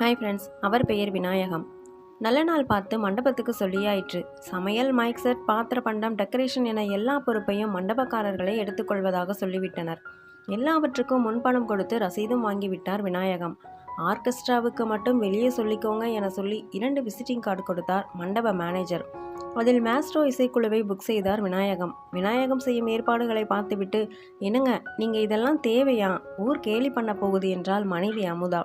Hi friends அவர் பெயர் விநாயகம். நல்ல நாள் பார்த்து மண்டபத்துக்கு சொல்லியாயிற்று. சமையல் மைக் செட் பாத்திர பண்டம் டெக்கரேஷன் என எல்லா பொறுப்பையும் மண்டபக்காரர்களே எடுத்துக்கொள்வதாக சொல்லிவிட்டனர். எல்லாவற்றுக்கும் முன்பணம் கொடுத்து ரசீதும் வாங்கிவிட்டார் விநாயகம். ஆர்கெஸ்ட்ராவுக்கு மட்டும் வெளியே சொல்லிக்கோங்க என சொல்லி இரண்டு விசிட்டிங் கார்டு கொடுத்தார் மண்டப மேனேஜர். அதில் மேஸ்ட்ரோ இசைக்குழுவை புக் செய்தார் விநாயகம். விநாயகம் செய்யும் ஏற்பாடுகளை பார்த்துவிட்டு என்னங்க நீங்கள் இதெல்லாம் தேவையா? ஊர் கேலி பண்ண போகுது என்றால் மனைவி அமுதா.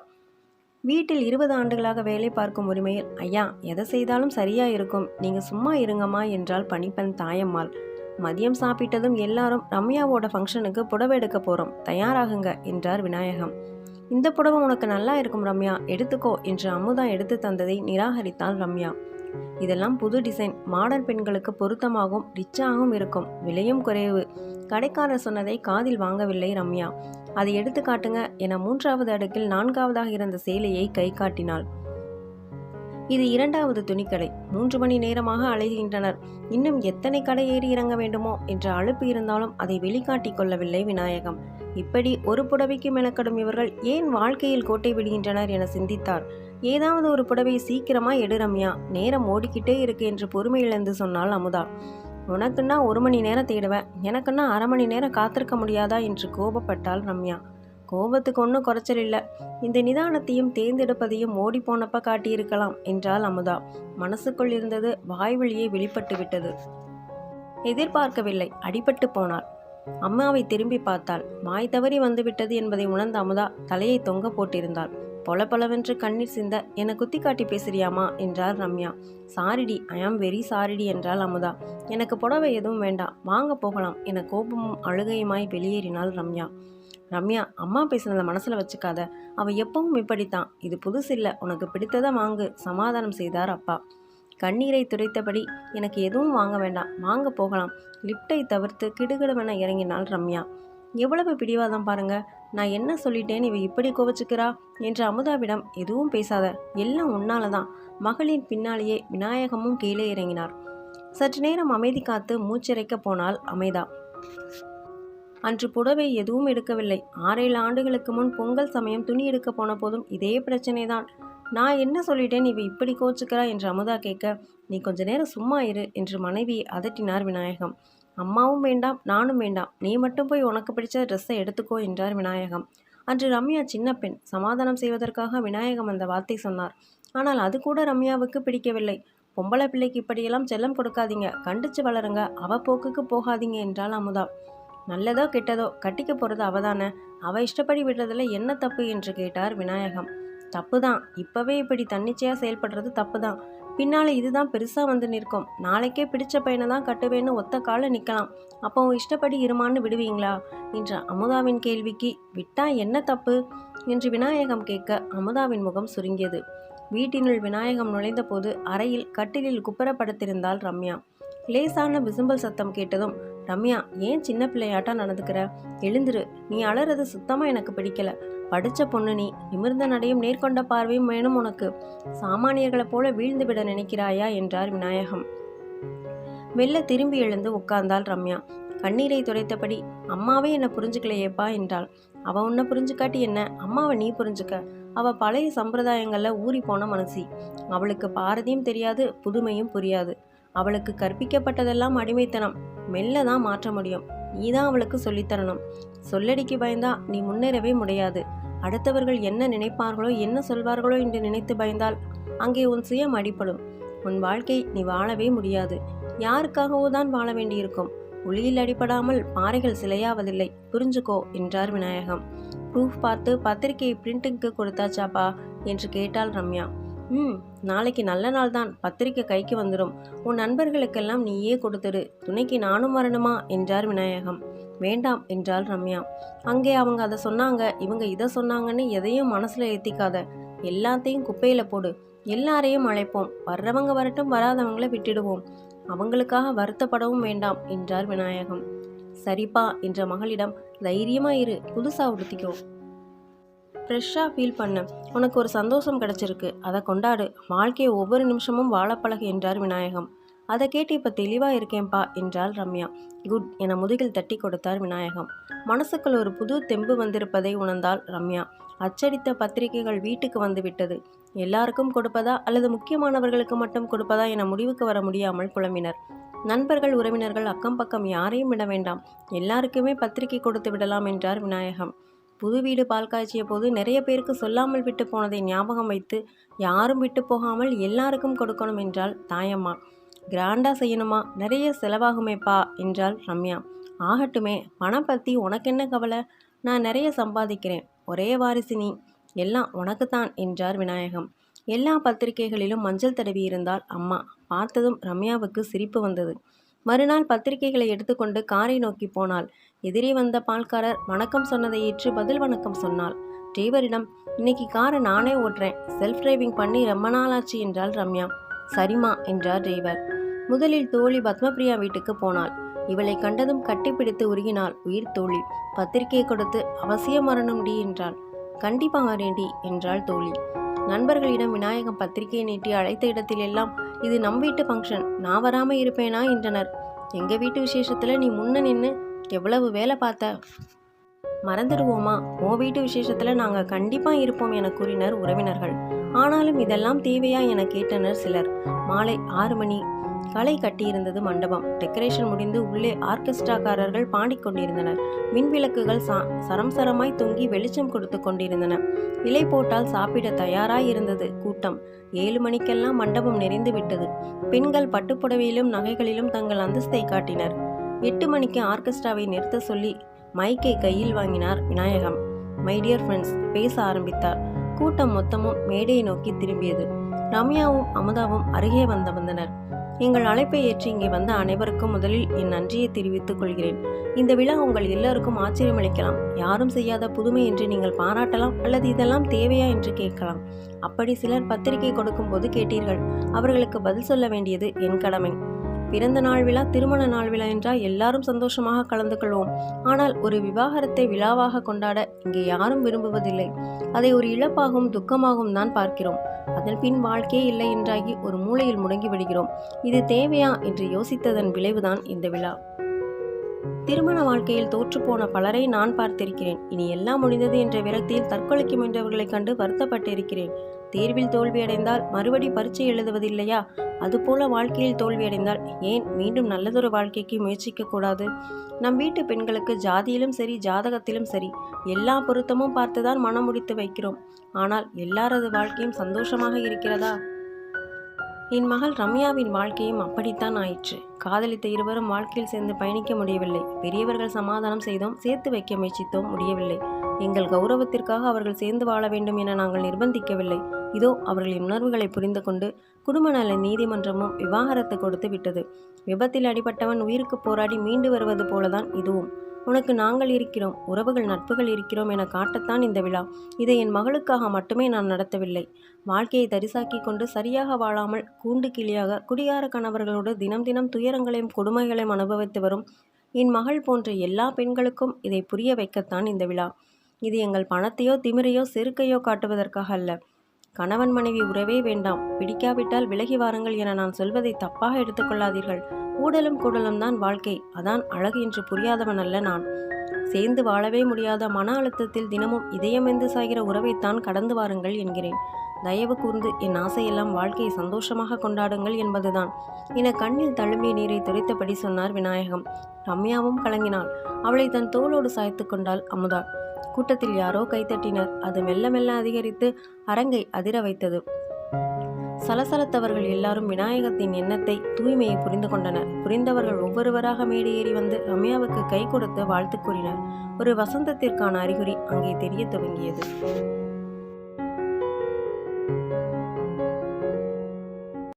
வீட்டில் இருபது ஆண்டுகளாக வேலை பார்க்கும் உரிமையில் ஐயா எதை செய்தாலும் சரியா இருக்கும். நீங்க சும்மா இருங்கம்மா என்றால் பணிப்பெண் தாயம்மாள். மதியம் சாப்பிட்டதும் எல்லாரும் ரம்யாவோட ஃபங்க்ஷனுக்கு புடவை எடுக்க போறோம். தயாராகுங்க என்றார் விநாயகம். இந்த புடவை உனக்கு நல்லா இருக்கும் ரம்யா. எடுத்துக்கோ என்று அமுதா எடுத்து தந்ததை நிராகரித்தாள் ரம்யா. இதெல்லாம் புது டிசைன். மாடர்ன் பெண்களுக்கு பொருத்தமாகவும் ரிச்சாகவும் இருக்கும். விலையும் குறைவு. கடைக்காரர் சொன்னதை காதில் வாங்கவில்லை ரம்யா. அதை எடுத்து காட்டுங்க என மூன்றாவது அடுக்கில் நான்காவதாக இருந்த சேலையை கை காட்டினாள். இது இரண்டாவது துணிக்கடை. மூன்று மணி நேரமாக அலைகின்றனர். இன்னும் எத்தனை கடை ஏறி இறங்க வேண்டுமோ என்ற அழுப்பு இருந்தாலும் அதை வெளிக்காட்டிக் கொள்ளவில்லை விநாயகம். இப்படி ஒரு புடவைக்கு மெனக்கடும் இவர்கள் ஏன் வாழ்க்கையில் கோட்டை விடுகின்றனர் என சிந்தித்தார். ஏதாவது ஒரு புடவை சீக்கிரமா எடு ரம்யா. நேரம் ஓடிக்கிட்டே இருக்கு என்று பொறுமை இழந்து சொன்னாள் அமுதா. உனக்குன்னா ஒரு மணி நேரம் தேடுவேன். எனக்குன்னா அரை மணி நேரம் காத்திருக்க முடியாதா என்று கோபப்பட்டாள் ரம்யா. கோபத்துக்கு ஒன்றும் குறைச்சல் இல்லை. இந்த நிதானத்தையும் தேர்ந்தெடுப்பதையும் ஓடி போனப்ப காட்டியிருக்கலாம் என்றாள் அமுதா. மனசுக்குள் இருந்தது வாய்வழியே வெளிப்பட்டு விட்டது. எதிர்பார்க்கவில்லை. அடிபட்டு போனாள். அம்மாவை திரும்பி பார்த்தாள். மாய் தவறி வந்துவிட்டது என்பதை உணர்ந்த அமுதா தலையை தொங்க போட்டிருந்தாள். பொலபொலவென்று கண்ணீர் சிந்த என்னை குத்தி காட்டி பேசுறியாமா? என்றார் ரம்யா. சாரிடி ஐ ஆம் வெரி சாரிடி என்றாள் அமுதா. எனக்கு புடவை எதுவும் வேண்டாம். வாங்க போகலாம் என கோபமும் அழுகையுமாய் வெளியேறினாள் ரம்யா. ரம்யா அம்மா பேசுனதை மனசில் வச்சுக்காத. அவள் எப்பவும் இப்படித்தான். இது புதுசு இல்லை. உனக்கு பிடித்ததை வாங்கு. சமாதானம் செய்தார் அப்பா. கண்ணீரை துடைத்தபடி எனக்கு எதுவும் வாங்க வேண்டாம். வாங்க போகலாம். லிப்டை தவிர்த்து கிடுகிடுவென இறங்கினாள் ரம்யா. எவ்வளவு பிடிவாதம் பாருங்க. நான் என்ன சொல்லிட்டேன்? இவ இப்படி கோவச்சுக்கிறா? என்று அமுதாவிடம் எதுவும் பேசாத. எல்லாம் உன்னால தான் மகளின் பின்னாலேயே விநாயகமும் கீழே இறங்கினார். சற்று நேரம் அமைதி காத்து மூச்சிறைக்க போனால் அமைதா. அன்று புடவை எதுவும் எடுக்கவில்லை. ஆறேழு ஆண்டுகளுக்கு முன் பொங்கல் சமயம் துணி எடுக்க போன போதும் இதே பிரச்சனை தான் நான் என்ன சொல்லிட்டேன்? இவ இப்படி கோச்சுக்கிறா என்று அமுதா கேட்க நீ கொஞ்ச நேரம் சும்மா இரு என்று மனைவியை அதட்டினார் விநாயகம். அம்மாவும் வேண்டாம் நானும் வேண்டாம். நீ மட்டும் போய் உனக்கு பிடிச்ச ட்ரெஸ்ஸை எடுத்துக்கோ என்றார் விநாயகம். அன்று ரம்யா சின்ன பெண். சமாதானம் செய்வதற்காக விநாயகம் அந்த வார்த்தை சொன்னார். ஆனால் அது கூட ரம்யாவுக்கு பிடிக்கவில்லை. பொம்பளை பிள்ளைக்கு இப்படியெல்லாம் செல்லம் கொடுக்காதீங்க. கண்டிச்சு வளருங்க. அவ போக்குக்கு போகாதீங்க என்றால் அமுதா. நல்லதோ கெட்டதோ கட்டிக்க போகிறது அவதானே? அவ இஷ்டப்படி விடுறதுல என்ன தப்பு என்று கேட்டார் விநாயகம். தப்பு தான் இப்போவே இப்படி தன்னிச்சையாக செயல்படுறது தப்பு தான் பின்னால் இதுதான் பெருசாக வந்து நிற்கும். நாளைக்கே பிடிச்ச பையனை தான் கட்டுவேன்னு ஒத்த கால நிற்கலாம் அப்போ உன் இஷ்டப்படி இருமான்னு விடுவீங்களா? என்ற அமுதாவின் கேள்விக்கு விட்டா என்ன தப்பு? என்று விநாயகம் கேட்க அமுதாவின் முகம் சுருங்கியது. வீட்டினுள் விநாயகம் நுழைந்தபோது அறையில் கட்டிலில் குப்பரப்படுத்திருந்தாள் ரம்யா. லேசான விசும்பல் சத்தம் கேட்டதும் ரம்யா ஏன் சின்ன பிள்ளையாட்டா நடந்துக்கிற? எழுந்துரு. நீ அலறது சுத்தமாக எனக்கு பிடிக்கல. படித்த பொண்ணு நீ. நிமிர்ந்த நடையும் நேர்கொண்ட பார்வையும் வேணும் உனக்கு. சாமானியர்களைப் போல வீழ்ந்து விட நினைக்கிறாயா? என்றார் விநாயகம். மெல்ல திரும்பி எழுந்து உட்கார்ந்தாள் ரம்யா. கண்ணீரை துடைத்தபடி அம்மாவே என்னை புரிஞ்சுக்கலையேப்பா என்றாள். அவ உன்னை புரிஞ்சுக்காட்டி என்ன? அம்மாவை நீ புரிஞ்சுக்க. அவ பழைய சம்பிரதாயங்களில் ஊறி போன மனசி. அவளுக்கு பாரதியும் தெரியாது புதுமையும் புரியாது. அவளுக்கு கற்பிக்கப்பட்டதெல்லாம் அடிமைத்தனம். மெல்ல தான் மாற்ற முடியும். நீ தான் அவளுக்கு சொல்லித்தரணும். சொல்லடிக்கு பயந்தா நீ முன்னேறவே முடியாது. அடுத்தவர்கள் என்ன நினைப்பார்களோ என்ன சொல்வார்களோ என்று நினைத்து பயந்தால் அங்கே உன் சுயம் அடிப்படும் உன் வாழ்க்கை நீ வாழவே முடியாது. யாருக்காகவோ தான் வாழ வேண்டியிருக்கும். ஒளியில் அடிபடாமல் பாறைகள் சிலையாவதில்லை. புரிஞ்சுக்கோ என்றார் விநாயகம். ப்ரூஃப் பார்த்து பத்திரிகையை பிரிண்டிங்க்கு கொடுத்தாச்சாப்பா? என்று கேட்டாள் ரம்யா. ம் நாளைக்கு நல்ல நாள் தான். பத்திரிக்கை கைக்கு வந்துடும் உன் நண்பர்களுக்கெல்லாம் நீயே கொடுத்துடு. துணைக்கு நானும் வரணுமா? என்றார் விநாயகம். வேண்டாம் என்றாள் ரம்யா. அங்கே அவங்க அதை சொன்னாங்க. இவங்க இதை சொன்னாங்கன்னு எதையும் மனசில் ஏற்றிக்காத எல்லாத்தையும் குப்பையில் போடு. எல்லாரையும் அழைப்போம். வர்றவங்க வரட்டும் வராதவங்களை விட்டுடுவோம். அவங்களுக்காக வருத்தப்படவும் வேண்டாம் என்றார் விநாயகம். சரிப்பா என்ற மகளிடம் தைரியமாக இரு. புதுசாக உடுத்திக்கோ. ஃப்ரெஷ்ஷாக ஃபீல் பண்ணு. உனக்கு ஒரு சந்தோஷம் கிடச்சிருக்கு. அதை கொண்டாடு. வாழ்க்கையை ஒவ்வொரு நிமிஷமும் வாழப்பழகு என்றார் விநாயகம். அதை கேட்டு இப்போ தெளிவாக இருக்கேன்பா என்றாள் ரம்யா. குட் என முதுகில் தட்டி கொடுத்தார் விநாயகம். மனசுக்குள் ஒரு புது தெம்பு வந்திருப்பதை உணர்ந்தாள் ரம்யா. அச்சடித்த பத்திரிகைகள் வீட்டுக்கு வந்துவிட்டது எல்லாருக்கும் கொடுப்பதா அல்லது முக்கியமானவர்களுக்கு மட்டும் கொடுப்பதா என முடிவுக்கு வர முடியாமல் குழம்பினர். நண்பர்கள் உறவினர்கள் அக்கம் பக்கம் யாரையும் விட வேண்டாம். எல்லாருக்குமே பத்திரிகை கொடுத்து விடலாம் என்றார் விநாயகம். புது வீடு பால் காய்ச்சிய போது நிறைய பேருக்கு சொல்லாமல் விட்டு போனதை ஞாபகம் வைத்து யாரும் விட்டு போகாமல் எல்லாருக்கும் கொடுக்கணும் என்றால் தாயம்மா. கிராண்டா செய்யணுமா? நிறைய செலவாகுமேப்பா என்றாள் ரம்யா. ஆகட்டுமே பணம் பற்றி உனக்கென்ன கவலை? நான் நிறைய சம்பாதிக்கிறேன். ஒரே வாரிசு நீ. எல்லாம் உனக்குத்தான் என்றார் விநாயகம். எல்லா பத்திரிகைகளிலும் மஞ்சள் தடவி இருந்தால் அம்மா. பார்த்ததும் ரம்யாவுக்கு சிரிப்பு வந்தது. மறுநாள் பத்திரிகைகளை எடுத்துக்கொண்டு காரை நோக்கி போனாள். எதிரே வந்த பால்காரர் வணக்கம் சொன்னதை ஏற்று பதில் வணக்கம் சொன்னாள். டிரைவரிடம் இன்னைக்கு காரை நானே ஓட்டுறேன். செல்ஃப் டிரைவிங் பண்ணி ரொம்ப நாளாச்சு என்றாள் ரம்யா. சரிமா என்றார் டிரைவர். முதலில் தோழி பத்மபிரியா வீட்டுக்கு போனாள். இவளை கண்டதும் கட்டிப்பிடித்து உருகினாள் உயிர் தோழி. பத்திரிகை கொடுத்து அவசியம் வரணும்டி என்றாள். கண்டிப்பா வரேண்டி என்றாள் தோழி. நண்பர்களிடம் விநாயகம் பத்திரிகையை நீட்டி அழைத்த இடத்திலெல்லாம் இது நம் வீட்டு ஃபங்க்ஷன் நான் வராமல் இருப்பேனா? என்றனர். எங்கள் வீட்டு விசேஷத்தில் நீ முன்ன நின்று எவ்வளவு வேலை பார்த்த? மறந்துடுவோமா? ஓ வீட்டு விசேஷத்தில் நாங்கள் கண்டிப்பாக இருப்போம் என கூறினர் உறவினர்கள். ஆனாலும் இதெல்லாம் தேவையா என கேட்டனர் சிலர். மாலை ஆறு மணி. களை கட்டியிருந்தது மண்டபம். டெக்கரேஷன் முடிந்து உள்ளே ஆர்கெஸ்ட்ராக்காரர்கள் பாடிக்கொண்டிருந்தனர் மின்விளக்குகள் சா சரம் சரமாய் தொங்கி வெளிச்சம் கொடுத்து கொண்டிருந்தன. இலை போட்டால் சாப்பிட தயாராய் இருந்தது கூட்டம். ஏழு மணிக்கெல்லாம் மண்டபம் நிறைந்து விட்டது. பெண்கள் பட்டுப்புடவையிலும் நகைகளிலும் தங்கள் அந்தஸ்தை காட்டினர். எட்டு மணிக்கு ஆர்கெஸ்ட்ராவை நிறுத்த சொல்லி மைக்கை கையில் வாங்கினார் விநாயகம். மை டியர் ஃப்ரெண்ட்ஸ் பேச ஆரம்பித்தார். கூட்டம் மொத்தமும் மேடையை நோக்கி திரும்பியது. ரம்யாவும் அமுதாவும் அருகே வந்த வந்தனர். எங்கள் அழைப்பை ஏற்று இங்கே வந்த அனைவருக்கும் முதலில் என் நன்றியை தெரிவித்துக் கொள்கிறேன். இந்த விழா உங்கள் எல்லோருக்கும் ஆச்சரியமளிக்கலாம் யாரும் செய்யாத புதுமை என்று நீங்கள் பாராட்டலாம் அல்லது இதெல்லாம் தேவையா என்று கேட்கலாம். அப்படி சிலர் பத்திரிகை கொடுக்கும்போது கேட்டீர்கள். அவர்களுக்கு பதில் சொல்ல வேண்டியது என் கடமை. பிறந்த நாள் விழா திருமண நாள் விழா என்றால் எல்லாரும் சந்தோஷமாக கலந்து கொள்வோம் ஆனால் ஒரு விவாகரத்தை விழாவாக கொண்டாட இங்கே யாரும் விரும்புவதில்லை. அதை ஒரு இழப்பாகவும் துக்கமாகவும் தான் பார்க்கிறோம். அதன் பின் வாழ்க்கையே இல்லை என்றாகி ஒரு மூலையில் முடங்கி விடுகிறோம். இது தேவையா என்று யோசித்ததன் விளைவுதான் இந்த விழா. திருமண வாழ்க்கையில் தோற்றுப்போன பலரை நான் பார்த்திருக்கிறேன். இனி எல்லாம் முடிந்தது என்ற விரக்தியில் தற்கொலைக்கு முயன்றவர்களைக் கண்டு வருத்தப்பட்டிருக்கிறேன். தேர்வில் தோல்வியடைந்தால் மறுபடி பரீட்சை எழுதுவதில்லையா? அதுபோல வாழ்க்கையில் தோல்வியடைந்தால் ஏன் மீண்டும் நல்லதொரு வாழ்க்கைக்கு முயற்சிக்க கூடாது? நம் வீட்டு பெண்களுக்கு ஜாதியிலும் சரி ஜாதகத்திலும் சரி எல்லா பொருத்தமும் பார்த்துதான் மனம் முடித்து வைக்கிறோம். ஆனால் எல்லாரது வாழ்க்கையும் சந்தோஷமாக இருக்கிறதா? என் மகள் ரம்யாவின் வாழ்க்கையும் அப்படித்தான் ஆயிற்று. காதலித்த இருவரும் வாழ்க்கையில் சேர்ந்து பயணிக்க முடியவில்லை. பெரியவர்கள் சமாதானம் செய்தோம் சேர்த்து வைக்க முயற்சித்தோம் முடியவில்லை. எங்கள் கௌரவத்திற்காக அவர்கள் சேர்ந்து வாழ வேண்டும் என நாங்கள் நிர்பந்திக்கவில்லை. இதோ அவர்களின் உணர்வுகளை புரிந்து கொண்டு குடும்ப நல நீதிமன்றமும் விவாகரத்து கொடுத்து விட்டது. விபத்தில் அடிபட்டவன் உயிருக்கு போராடி மீண்டு வருவது போலதான் இதுவும். உனக்கு நாங்கள் இருக்கிறோம் உறவுகள் நட்புகள் இருக்கிறோம் என காட்டத்தான் இந்த விழா. இதை என் மகளுக்காக மட்டுமே நான் நடத்தவில்லை. வாழ்க்கையை தரிசாக்கி கொண்டு சரியாக வாழாமல் கூண்டு கிளியாக குடியார கணவர்களோடு தினம் தினம் துயரங்களையும் கொடுமைகளையும் அனுபவித்து வரும் என் மகள் போன்ற எல்லா பெண்களுக்கும் இதை புரிய வைக்கத்தான் இந்த விழா. இது எங்கள் பணத்தையோ திமிரையோ செருக்கையோ காட்டுவதற்காக அல்ல. கணவன் மனைவி உறவே வேண்டாம். பிடிக்காவிட்டால் விலகி வாருங்கள் என நான் சொல்வதை தப்பாக எடுத்துக்கொள்ளாதீர்கள் ஊடலும் கூடலும் தான் வாழ்க்கை. அதான் அழகு என்று புரியாதவன் அல்ல நான். சேர்ந்து வாழவே முடியாத மன அழுத்தத்தில் தினமும் இதயமெந்து சாகிற உறவைத்தான் கடந்து வாருங்கள் என்கிறேன். தயவு கூர்ந்து என் ஆசையெல்லாம் வாழ்க்கையை சந்தோஷமாக கொண்டாடுங்கள் என்பதுதான். என கண்ணில் தழும்பிய நீரை துரைத்தபடி சொன்னார் விநாயகம். ரம்யாவும் கலங்கினாள். அவளை தன் தோளோடு சாய்த்து கொண்டாள் அமுதா. கூட்டத்தில் யாரோ கைத்தட்டினர் அது மெல்ல மெல்ல அதிகரித்து அரங்கை அதிர வைத்தது. சலசலத்தவர்கள் எல்லாரும் விநாயகத்தின் எண்ணத்தை தூய்மையை புரிந்து கொண்டனர். புரிந்தவர்கள் ஒவ்வொருவராக மேடையேறி வந்து ரம்யாவுக்கு கை கொடுத்து வாழ்த்து கூறினர். ஒரு வசந்தத்திற்கான அறிகுறி அங்கே தெரிய துவங்கியது.